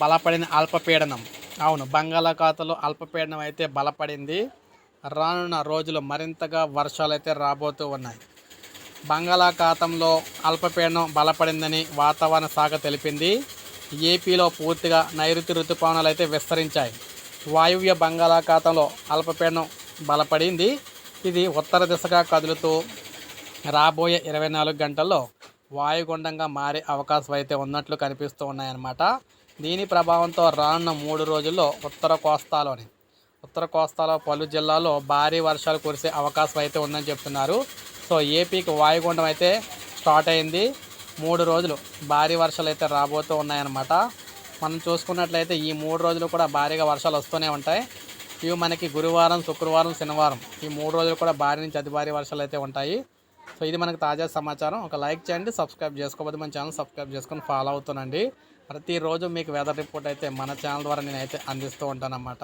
బలపడిన అల్పపీడనం. అవును బంగాళాఖాతంలో అల్పపీడనం అయితే బలపడింది. రానున్న రోజులు మరింతగా వర్షాలు అయితే రాబోతూ ఉన్నాయి. బంగాళాఖాతంలో అల్పపీడనం బలపడిందని వాతావరణ శాఖ తెలిపింది. ఏపీలో పూర్తిగా నైరుతి ఋతుపవనాలు అయితే విస్తరించాయి. వాయువ్య బంగాళాఖాతంలో అల్పపీడనం బలపడింది. ఇది ఉత్తర దిశగా కదులుతూ రాబోయే ఇరవై నాలుగు గంటల్లో వాయుగుండంగా మారే అవకాశం అయితే ఉన్నట్లు కనిపిస్తూ ఉన్నాయన్నమాట. దీని ప్రభావంతో రానున్న మూడు రోజుల్లో ఉత్తర కోస్తాలోని ఉత్తర కోస్తాలో పలు జిల్లాల్లో భారీ వర్షాలు కురిసే అవకాశం అయితే ఉందని చెప్తున్నారు. సో ఏపీకి వాయుగుండం అయితే స్టార్ట్ అయింది. మూడు రోజులు భారీ వర్షాలు అయితే రాబోతూ ఉన్నాయన్నమాట. మనం చూసుకున్నట్లయితే ఈ మూడు రోజులు కూడా భారీగా వర్షాలు వస్తూనే ఉంటాయి. ఇవి మనకి గురువారం శుక్రవారం శనివారం ఈ మూడు రోజులు కూడా భారీ నుంచి అతి భారీ వర్షాలు అయితే ఉంటాయి. సో ఇది మనకు తాజా సమాచారం. ఒక లైక్ చేయండి సబ్స్క్రైబ్ చేసుకోకపోతే మన ఛానల్ సబ్స్క్రైబ్ చేసుకొని ఫాలో అవుతానండి ప్రతిరోజు మీకు వెదర్ రిపోర్ట్ అయితే మన ఛానల్ ద్వారా నేనైతే అందిస్తూ ఉంటానన్నమాట.